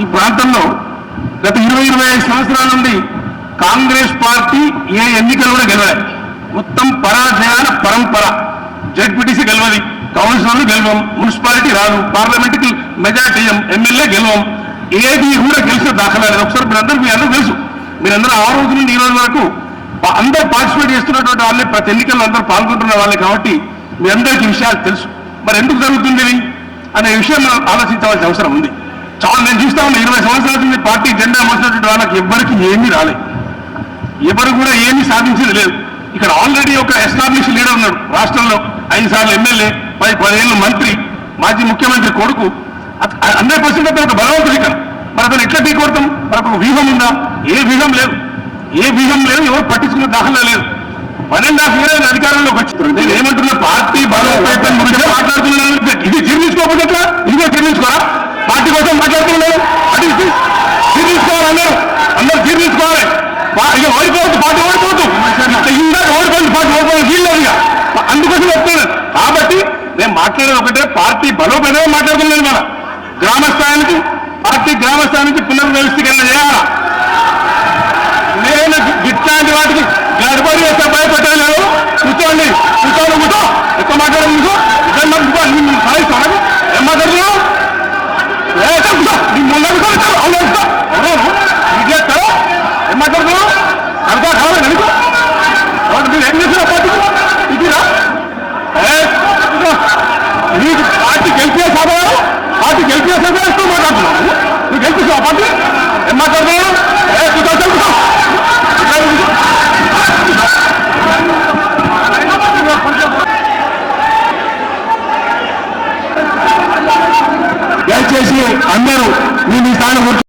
ఈ ప్రాంతంలో గత ఇరవై ఇరవై ఐదు సంవత్సరాల నుండి కాంగ్రెస్ పార్టీ ఏ ఎన్నికలు కూడా గెలవాలి మొత్తం పరాజయాల పరంపర. జడ్పీటీసీ గెలవది కౌన్సిలర్లు గెలవం మున్సిపాలిటీ రాదు పార్లమెంట్కి మెజార్టీ ఎమ్మెల్యే గెలవం. ఏది కూడా గెలిచిన దాఖలా లేదు. ఒకసారి మీరందరూ మీ అందరూ తెలుసు. మీరందరూ ఆ రోజు నుండి ఈ రోజు వరకు అందరూ పార్టిసిపేట్ చేస్తున్నటువంటి వాళ్ళే ప్రతి ఎన్నికల్లో అందరూ పాల్గొంటున్న వాళ్ళే కాబట్టి మీ అందరికీ విషయాలు తెలుసు. మరి ఎందుకు జరుగుతుంది అనే విషయం మనం ఆలోచించవలసిన అవసరం ఉంది. చాలా నేను చూస్తా ఉన్నా ఇరవై సంవత్సరాల నుంచి పార్టీ జెండా మోసినటువంటి వాళ్ళకి ఎవ్వరికి ఏమీ రాలేదు ఎవరు కూడా ఏమీ సాధించేది లేదు. ఇక్కడ ఆల్రెడీ ఒక ఎస్టాబ్లిష్ లీడర్ ఉన్నాడు. రాష్ట్రంలో ఐదు సార్లు ఎమ్మెల్యే పది పదిహేళ్ళు మంత్రి మాజీ ముఖ్యమంత్రి కొడుకు. హండ్రెడ్ పర్సెంట్ అతను ఒక బలవంతుడు ఇక్కడ. మరి అతను ఎట్లా ఢీ కొడతాం? మనకు ఒక వ్యూహం ఉందా? ఏ వ్యూహం లేదు. ఏ వ్యూహం లేదు ఎవరు పట్టించుకున్న దాఖలా లేదు. వన్ అండ్ హాఫ్ ఇయర్ జీర్ణించుకోవాలి అందరూ. అందరూ జీర్ణించుకోవాలి ఇక ఓడిపోవద్దు పార్టీ ఓడిపోవద్దు ఇందాక ఓడిపోయింది పార్టీ ఓడిపోయింది వీల్లేదు ఇక. అందుకోసం చెప్తున్నాను. కాబట్టి నేను మాట్లాడేది ఒకటే పార్టీ బలోపేతమే మాట్లాడుతున్నాను మన గ్రామ నుంచి పార్టీ గ్రామ స్థాయి నుంచి పునర్వ్యవస్థీకరణ చేయాలా పార్టీ మాట్లాడుతున్నావు నువ్వు గెలిపిస్తావు పార్టీ ఏం మాట్లాడుతున్నావు దయచేసి అందరూ మీ మీ స్థానం